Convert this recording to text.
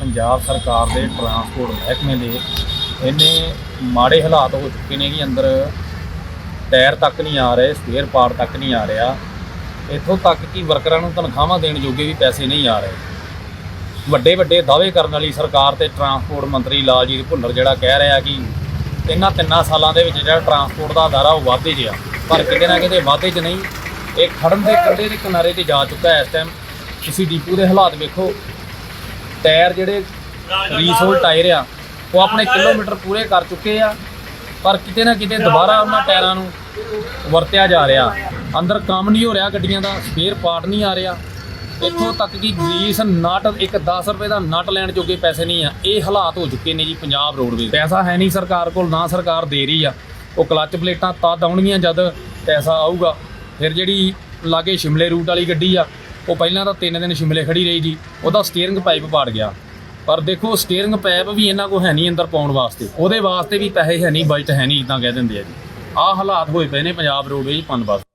ਪੰਜਾਬ ਸਰਕਾਰ ਦੇ ਟਰਾਂਸਪੋਰਟ ਮਹਿਕਮੇ ਦੇ ਇੰਨੇ ਮਾੜੇ ਹਾਲਾਤ ਹੋ ਚੁੱਕੇ ਨੇ ਕਿ ਅੰਦਰ ਟਾਇਰ ਤੱਕ ਨਹੀਂ ਆ ਰਹੇ, ਸਪੇਅਰ ਪਾਰਟ ਤੱਕ ਨਹੀਂ ਆ ਰਿਹਾ। ਇੱਥੋਂ ਤੱਕ ਕਿ ਵਰਕਰਾਂ ਨੂੰ ਤਨਖਾਹਾਂ ਦੇਣ ਜੋਗੇ ਵੀ ਪੈਸੇ ਨਹੀਂ ਆ ਰਹੇ। ਵੱਡੇ ਵੱਡੇ ਦਾਅਵੇ ਕਰਨ ਵਾਲੀ ਸਰਕਾਰ ਤੇ ਟਰਾਂਸਪੋਰਟ ਮੰਤਰੀ ਲਾਲਜੀਤ ਭੁੱਲਰ ਜਿਹੜਾ ਕਹਿ ਰਿਹਾ ਕਿ ਇਹਨਾਂ ਤਿੰਨਾਂ ਸਾਲਾਂ ਦੇ ਵਿੱਚ ਜਿਹੜਾ ਟਰਾਂਸਪੋਰਟ ਦਾ ਅਦਾਰਾ ਉਹ ਵਾਧੇ 'ਚ ਆ ਪਰ ਕਿਤੇ ਨਾ ਕਿਤੇ ਵਾਧੇ 'ਚ ਨਹੀਂ, ਇਹ ਖੜਨ ਦੇ ਕੰਢੇ ਦੇ ਕਿਨਾਰੇ ਤੇ ਜਾ ਚੁੱਕਾ ਹੈ ਇਸ ਟਾਈਮ ਤੁਸੀਂ ਡੀਪੂ ਦੇ ਹਾਲਾਤ ਵੇਖੋ ਟਾਇਰ ਜਿਹੜੇ ਰੀਸੋਲ ਟਾਇਰ ਆ, ਉਹ ਆਪਣੇ ਕਿਲੋਮੀਟਰ ਪੂਰੇ ਕਰ ਚੁੱਕੇ ਆ, ਪਰ ਕਿਤੇ ਨਾ ਕਿਤੇ ਦੁਬਾਰਾ ਉਹਨਾਂ ਟਾਇਰਾਂ ਨੂੰ ਵਰਤਿਆ ਜਾ ਰਿਹਾ। ਅੰਦਰ ਕੰਮ ਨਹੀਂ ਹੋ ਰਿਹਾ ਗੱਡੀਆਂ ਦਾ ਸਪੇਅਰ ਪਾਰਟ ਨਹੀਂ ਆ ਰਿਹਾ। ਇੱਥੋਂ ਤੱਕ ਕਿ ਗਰੀਸ ਨਟ, ਇੱਕ 10 ਰੁਪਏ ਦਾ ਨਟ ਲੈਣ ਜੋਗੇ ਪੈਸੇ ਨਹੀਂ ਆ। ਇਹ ਹਾਲਾਤ ਹੋ ਚੁੱਕੇ ਨੇ ਜੀ ਪੰਜਾਬ ਰੋਡਵੇਜ਼। ਪੈਸਾ ਹੈ ਨਹੀਂ ਸਰਕਾਰ ਕੋਲ, ਨਾ ਸਰਕਾਰ ਦੇ ਰਹੀ ਆ। ਉਹ ਕਲੱਚ ਪਲੇਟਾਂ ਤਦ ਆਉਣਗੀਆਂ ਜਦ ਪੈਸਾ ਆਊਗਾ। ਫਿਰ ਜਿਹੜੀ ਲਾਗੇ ਸ਼ਿਮਲੇ ਰੂਟ ਵਾਲੀ ਗੱਡੀ ਆ ਉਹ ਪਹਿਲਾਂ ਤਾਂ 3 ਦਿਨ ਸ਼ਿਮਲੇ ਖੜੀ ਰਹੀ ਜੀ, ਉਹਦਾ ਸਟੀਅਰਿੰਗ ਪਾਈਪ ਪਾੜ ਗਿਆ। ਪਰ ਦੇਖੋ ਸਟੀਅਰਿੰਗ ਪਾਈਪ ਵੀ ਇਹਨਾਂ ਕੋਲ ਹੈ ਨਹੀਂ ਅੰਦਰ ਪਾਉਣ ਵਾਸਤੇ। ਉਹਦੇ ਵਾਸਤੇ ਵੀ ਪੈਸੇ ਹੈ ਨਹੀਂ, ਬਜਟ ਹੈ ਨਹੀਂ, ਇਦਾਂ ਕਹਿ ਦਿੰਦੇ ਆ ਜੀ। ਆਹ ਹਾਲਾਤ ਹੋਏ ਪਏ ਨੇ ਪੰਜਾਬ ਰੋਡਵੇਜ਼ ਪਨ ਵਾਸਤੇ